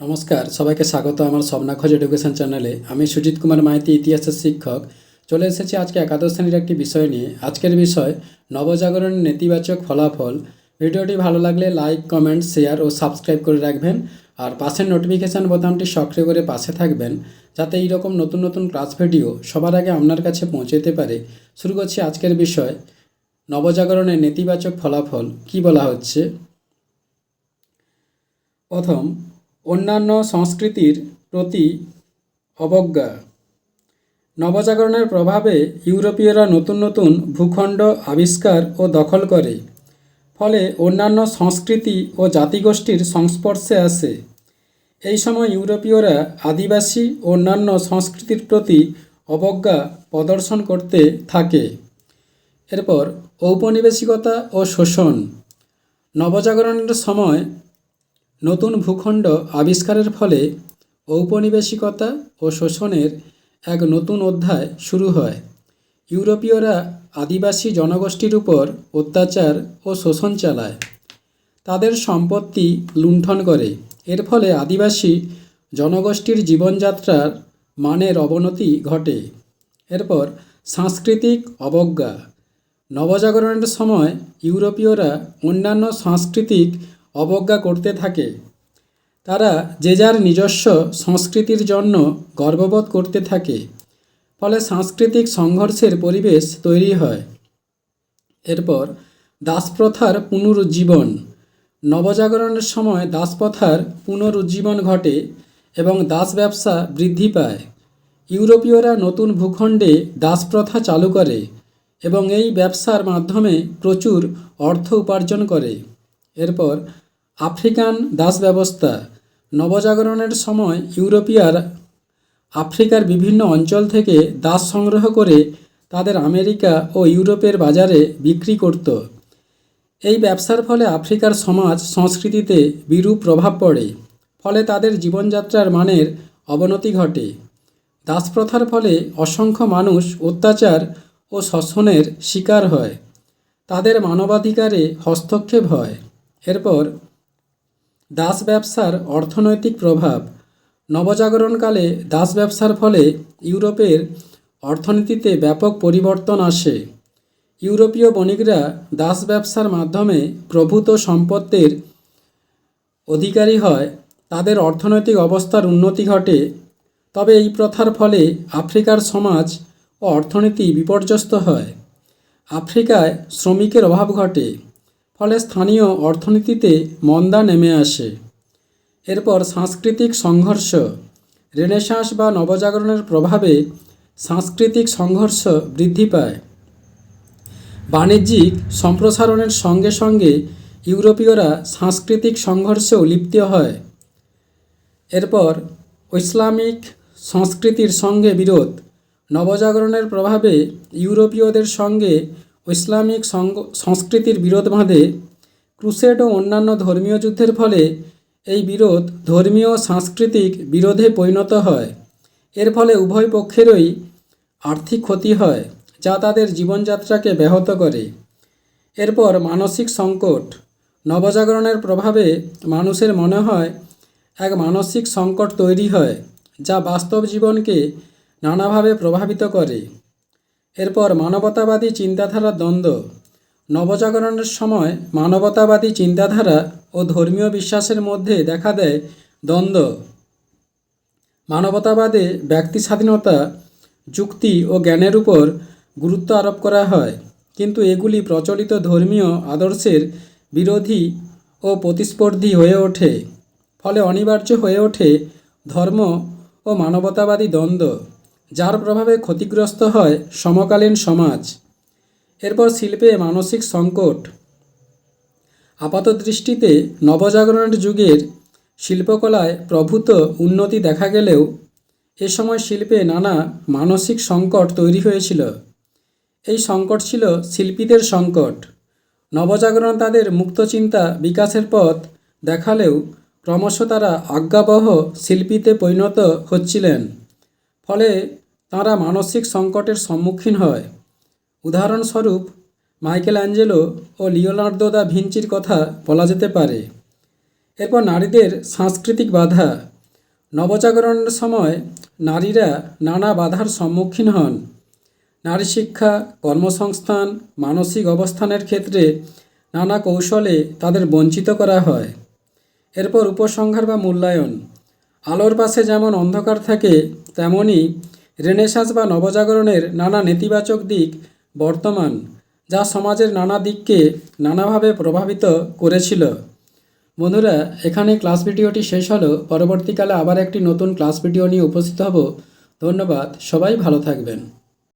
নমস্কার, সবাইকে স্বাগত আমার স্বপ্নাখোঁজ এডুকেশন চ্যানেলে আমি সুজিত কুমার মাইতি, ইতিহাসের শিক্ষক। চলে এসেছি আজকে একাদশ শ্রেণির একটি বিষয় নিয়ে। আজকের বিষয়, নবজাগরণের নেতিবাচক ফলাফল। ভিডিওটি ভালো লাগলে লাইক কমেন্ট শেয়ার ও সাবস্ক্রাইব করে রাখবেন। আর পাশের নোটিফিকেশান বোতামটি সক্রিয় করে পাশে থাকবেন, যাতে এইরকম নতুন নতুন ক্লাস ভিডিও সবার আগে আপনার কাছে পৌঁছে যেতে পারে। শুরু করছি আজকের বিষয়, নবজাগরণের নেতিবাচক ফলাফল কি বলা হচ্ছে? প্রথম অন্যান্য সংস্কৃতির প্রতি অবজ্ঞা। নবজাগরণের প্রভাবে ইউরোপীয়রা নতুন নতুন ভূখণ্ড আবিষ্কার ও দখল করে, ফলে অন্যান্য সংস্কৃতি ও জাতিগোষ্ঠীর সংস্পর্শে আসে। এই সময় ইউরোপীয়রা আদিবাসী অন্যান্য সংস্কৃতির প্রতি অবজ্ঞা প্রদর্শন করতে থাকে। এরপর ঔপনিবেশিকতা ও শোষণ। নবজাগরণের সময় নতুন ভূখণ্ড আবিষ্কারের ফলে ঔপনিবেশিকতা ও শোষণের এক নতুন অধ্যায় শুরু হয়। ইউরোপীয়রা আদিবাসী জনগোষ্ঠীর উপর অত্যাচার ও শোষণ চালায়। তাদের সম্পত্তি লুণ্ঠন করে। এর ফলে আদিবাসী জনগোষ্ঠীর জীবনযাত্রার মানের অবনতি ঘটে। এরপর সাংস্কৃতিক অবজ্ঞা। নবজাগরণের সময় ইউরোপীয়রা অন্যান্য সাংস্কৃতিক অবজ্ঞা করতে থাকে। তারা যে যার নিজস্ব সংস্কৃতির জন্য গর্ববোধ করতে থাকে, ফলে সাংস্কৃতিক সংঘর্ষের পরিবেশ তৈরি হয়। এরপর দাসপ্রথার পুনরুজ্জীবন। নবজাগরণের সময় দাসপ্রথার পুনরুজ্জীবন ঘটে এবং দাস ব্যবসা বৃদ্ধি পায়। ইউরোপীয়রা নতুন ভূখণ্ডে দাসপ্রথা চালু করে এবং এই ব্যবসার মাধ্যমে প্রচুর অর্থ উপার্জন করে। এরপর আফ্রিকান দাস ব্যবস্থা নবজাগরণের সময় ইউরোপিয়ার আফ্রিকার বিভিন্ন অঞ্চল থেকে দাস সংগ্রহ করে তাদের আমেরিকা ও ইউরোপের বাজারে বিক্রি করত। এই ব্যবসার ফলে আফ্রিকার সমাজ সংস্কৃতিতে বিরূপ প্রভাব পড়ে, ফলে তাদের জীবনযাত্রার মানের অবনতি ঘটে। দাসপ্রথার ফলে অসংখ্য মানুষ অত্যাচার ও শোষণের শিকার হয়। তাদের মানবাধিকারে হস্তক্ষেপ হয়। এরপর, দাস ব্যবসার অর্থনৈতিক প্রভাব। নবজাগরণকালে দাস ব্যবসার ফলে ইউরোপের অর্থনীতিতে ব্যাপক পরিবর্তন আসে। ইউরোপীয় বণিকরা দাস ব্যবসার মাধ্যমে প্রভূত সম্পত্তির অধিকারী হয়, তাদের অর্থনৈতিক অবস্থার উন্নতি ঘটে। তবে এই প্রথার ফলে আফ্রিকার সমাজ ও অর্থনীতি বিপর্যস্ত হয়। আফ্রিকায় শ্রমিকের অভাব ঘটে। ফলে স্থানীয় অর্থনীতিতে মন্দা নেমে আসে। এরপর সাংস্কৃতিক সংঘর্ষ, রেনেসাঁস বা নবজাগরণের প্রভাবে সাংস্কৃতিক সংঘর্ষ বৃদ্ধি পায়। বাণিজ্যিক সম্প্রসারণের সঙ্গে সঙ্গে ইউরোপীয়রা সাংস্কৃতিক সংঘর্ষেও লিপ্ত হয়। এরপর ইসলামিক সংস্কৃতির সঙ্গে বিরোধ, নবজাগরণের প্রভাবে ইউরোপীয়দের সঙ্গে ইসলামিক সংস্কৃতির বিরোধ বাঁধে ক্রুসেড ও অন্যান্য ধর্মীয় যুদ্ধের ফলে এই বিরোধ ধর্মীয় সাংস্কৃতিক বিরোধে পরিণত হয়। এর ফলে উভয় পক্ষেরই আর্থিক ক্ষতি হয়, যা তাদের জীবনযাত্রাকে ব্যাহত করে। এরপর মানসিক সংকট, নবজাগরণের প্রভাবে মানুষের মনে হয় এক মানসিক সংকট তৈরি হয়, যা বাস্তব জীবনকে নানাভাবে প্রভাবিত করে। এরপর মানবতাবাদী চিন্তাধারা দ্বন্দ্ব। নবজাগরণের সময় মানবতাবাদী চিন্তাধারা ও ধর্মীয় বিশ্বাসের মধ্যে দেখা দেয় দ্বন্দ্ব। মানবতাবাদে ব্যক্তি স্বাধীনতা, যুক্তি ও জ্ঞানের উপর গুরুত্ব আরোপ করা হয়। কিন্তু এগুলি প্রচলিত ধর্মীয় আদর্শের বিরোধী ও প্রতিস্পর্ধী হয়ে ওঠে। ফলে অনিবার্য হয়ে ওঠে ধর্ম ও মানবতাবাদী দ্বন্দ্ব। যার প্রভাবে ক্ষতিগ্রস্ত হয় সমকালীন সমাজ। এরপর শিল্পে মানসিক সংকট। আপাত দৃষ্টিতে নবজাগরণের যুগের শিল্পকলায় প্রভূত উন্নতি দেখা গেলেও এ সময় শিল্পে নানা মানসিক সংকট তৈরি হয়েছিল। এই সংকট ছিল শিল্পীদের সংকট। নবজাগরণ তাদের মুক্ত চিন্তা বিকাশের পথ দেখালেও ক্রমশ তারা আজ্ঞাবহ শিল্পীতে পরিণত হচ্ছিলেন। ফলে তাঁরা মানসিক সংকটের সম্মুখীন হয়। উদাহরণস্বরূপ মাইকেল অ্যাঞ্জেলো ও লিওনার্দো দা ভিঞ্চির কথা বলা যেতে পারে। এরপর নারীদের সাংস্কৃতিক বাধা। নবজাগরণের সময় নারীরা নানা বাধার সম্মুখীন হন। নারী শিক্ষা, কর্মসংস্থান, মানসিক অবস্থানের ক্ষেত্রে নানা কৌশলে তাদের বঞ্চিত করা হয়। এরপর উপসংহার বা মূল্যায়ন। আলোর পাশে যেমন অন্ধকার থাকে তেমনই রেনেসাঁস বা নবজাগরণের নানা নেতিবাচক দিক বর্তমান, যা সমাজের নানা দিককে নানাভাবে প্রভাবিত করেছিল। বন্ধুরা, এখানে ক্লাস ভিডিওটি শেষ হলো। পরবর্তীকালে আবার একটি নতুন ক্লাস ভিডিও নিয়ে উপস্থিত হব। ধন্যবাদ। সবাই ভালো থাকবেন।